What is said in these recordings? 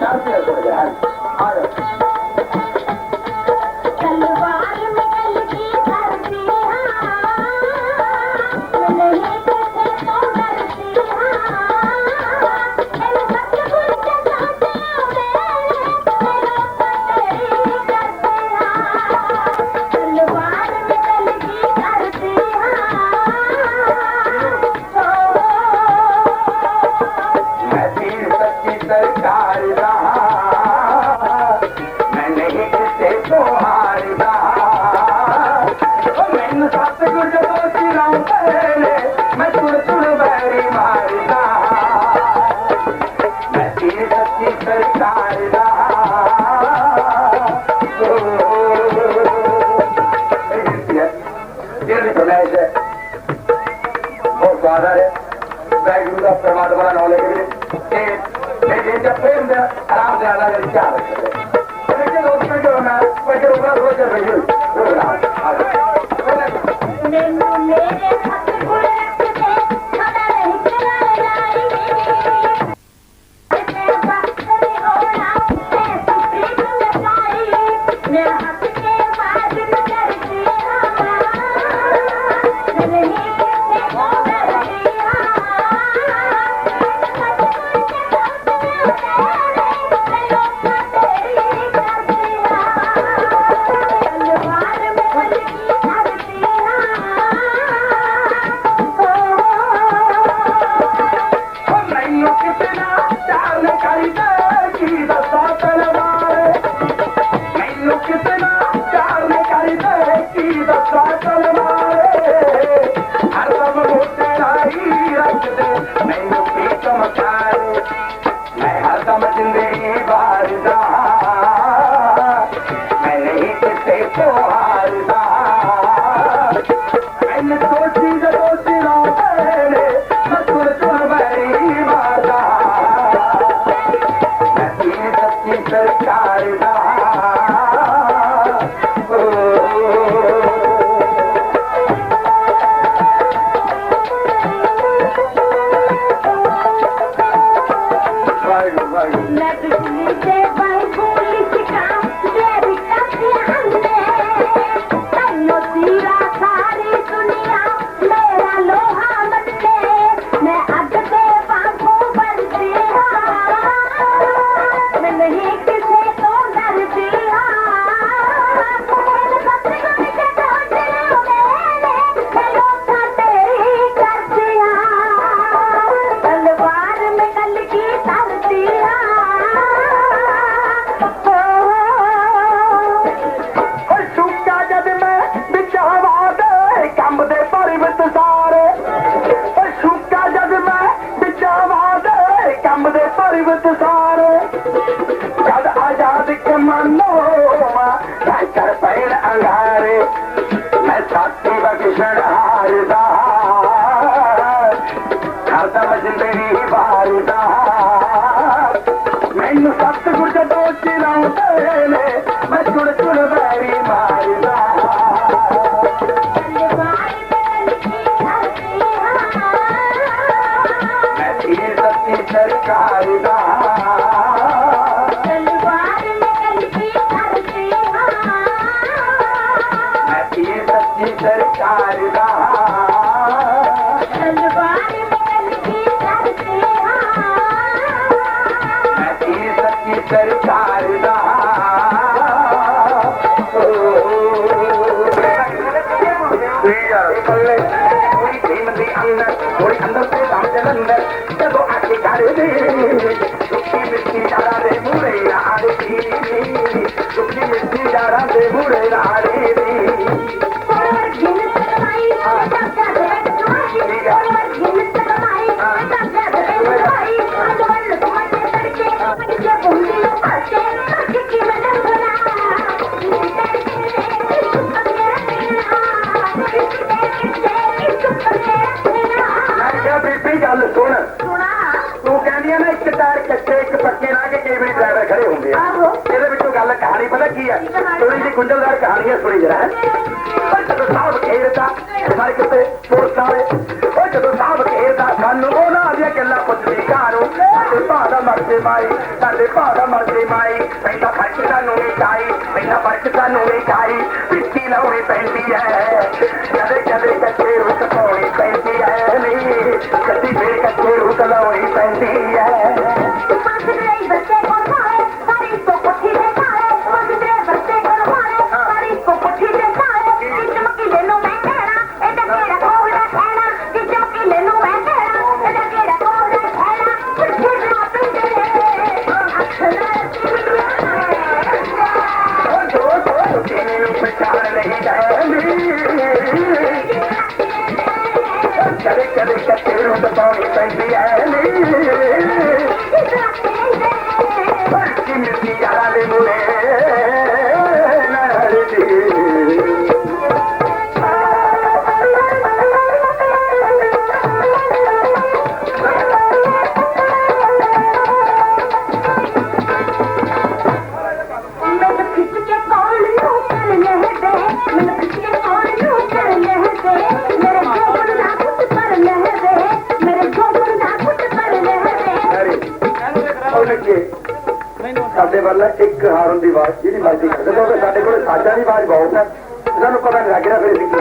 शांतिया Hayır. తమ ਦੇ ਕੰਬ करता थोड़ी सी गुंजलदार कहानियां सुनी जरा है ਜਦੋਂ जदों साहब घेरदा हर किसे पुरसा वे और जदों साहब घेरदा सानू ਉਹਨਾਂ ਦੀਆਂ ਗੱਲਾਂ ਪੁੱਛਦੀ, ਘਾਰੂ ਸਾਡੇ ਭਾਅ ਦਾ ਮਰਦੇ ਮਾਈ, ਸਾਡੇ ਭਾਅ ਦਾ ਮਰਦੇ ਮਾਈ ਪੈਂਦਾ ਫ਼ਰਕ ਸਾਨੂੰ ਨਹੀਂ ਚਾਹੀ ਪੈਂਦਾ ਫ਼ਰਕ ਸਾਨੂੰ ਨਹੀਂ ਚਾਈ the bottle, send me out. ਆਵਾਜ਼ ਜਿਹੜੀ ਮਰਜ਼ੀ ਕਰ ਦੋ ਸਾਡੇ ਕੋਲ ਸਾਡਾ ਦੀ ਆਵਾਜ਼ ਬਹੁਤ ਹੈ। ਇਹਨਾਂ ਨੂੰ ਪਤਾ ਨਹੀਂ ਲੱਗਿਆ ਫਿਰ ਅਸੀਂ ਕੀ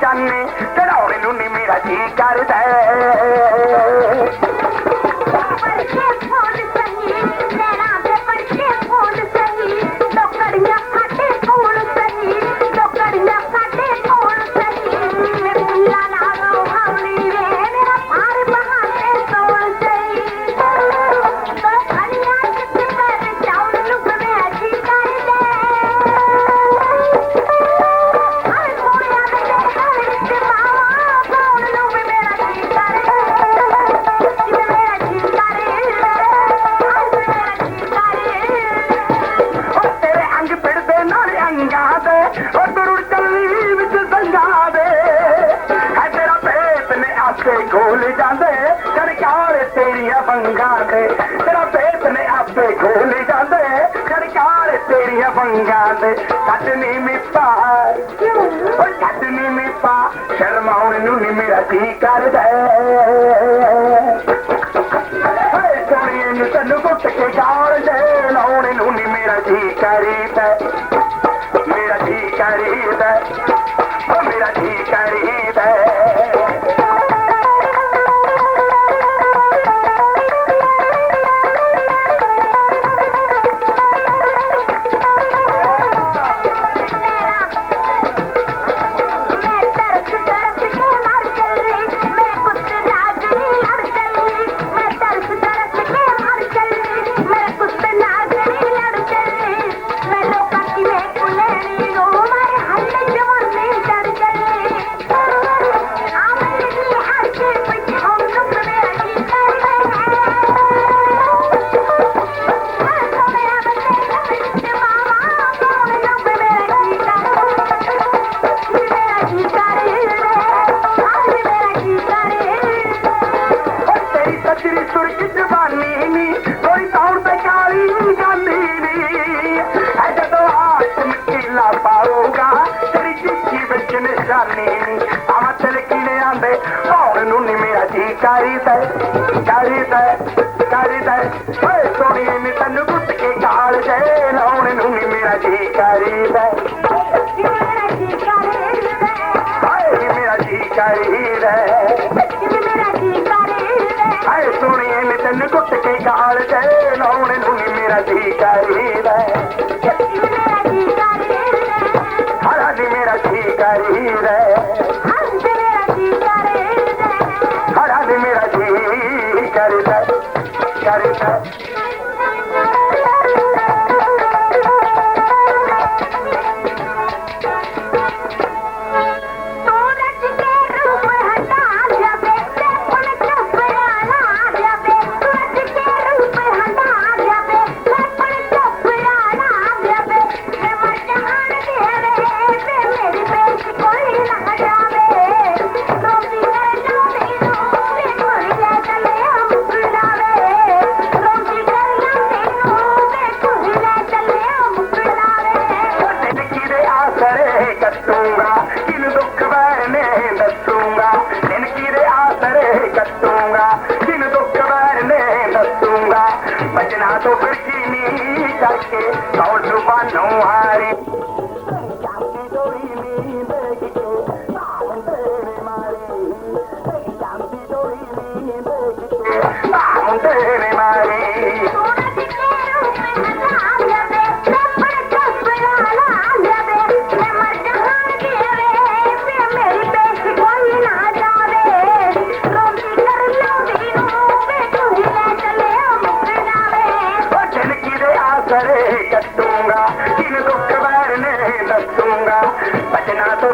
ਚਾਨੇ ਚੜਾਉਣ ਨੂੰ ਨਹੀਂ ਮੇਰਾ ਜੀ ਕਰਦਾ ਤੇ ਖੋਲ ਜਾਂਦੇ। ਸਰਕਾਰ ਤੇਰੀਆਂ ਵੰਗਾਂ ਦੇ। ਛੱਡ ਨਹੀਂ ਮਿੱਪਾ। ਓ ਛੱਡ ਨਹੀਂ ਮਿੱਪਾ। ਸ਼ਰਮਾਉਣ ਨੂੰ ਨਹੀਂ ਮੇਰਾ ਜੀ ਕਰਦਾ। ਹੇ ਸੋਣੀਏ ਨੂੰ ਤੈਨੂੰ ਕੁੱਟ ਕੇ ਗਾਲ ਦੇ ਲਾਉਣ ਨੂੰ ਨਹੀਂ ਮੇਰਾ ਜੀ ਕਰਦਾ। ਤੁਰਕੀ ਜ਼ਬਾਨੀ ਨੀ ਕੋਈ ਤੌਰ ਤੇ ਕਾਲੀ ਨੀ ਜਾਂਦੀ ਨੀ। ਐ ਜਦੋਂ ਆਪ ਮਿੱਟੀ ਲਾ ਪਾਊਗਾ ਤੇਰੀ ਜਿੱਤੀ ਵਿੱਚ ਨਿਸ਼ਾਨੀ ਨੀ। ਆਵਾ ਚਲ ਕਿਨੇ ਆਂਦੇ ਮੌਣ ਨੂੰ ਨੀ ਮੇਰਾ ਜੀ ਕਰੀਦਾ ਕਰੀਦਾ ਕਰੀਦਾ। ਓਏ ਸੋਹਣੀ ਨੀ ਤੈਨੂੰ ਗੁੱਟ ਕੇ ਕਾਲ ਜੇ ਲਾਉਣ ਨੂੰ ਨੀ ਮੇਰਾ ਜੀ ਕਰੀਦਾ। ਮੇਰਾ ਜੀ ਕਰੀਦਾ। Charlie ਜ਼ੁਬਾਨੋਂ ਬਚਨਾ ਤੋਂ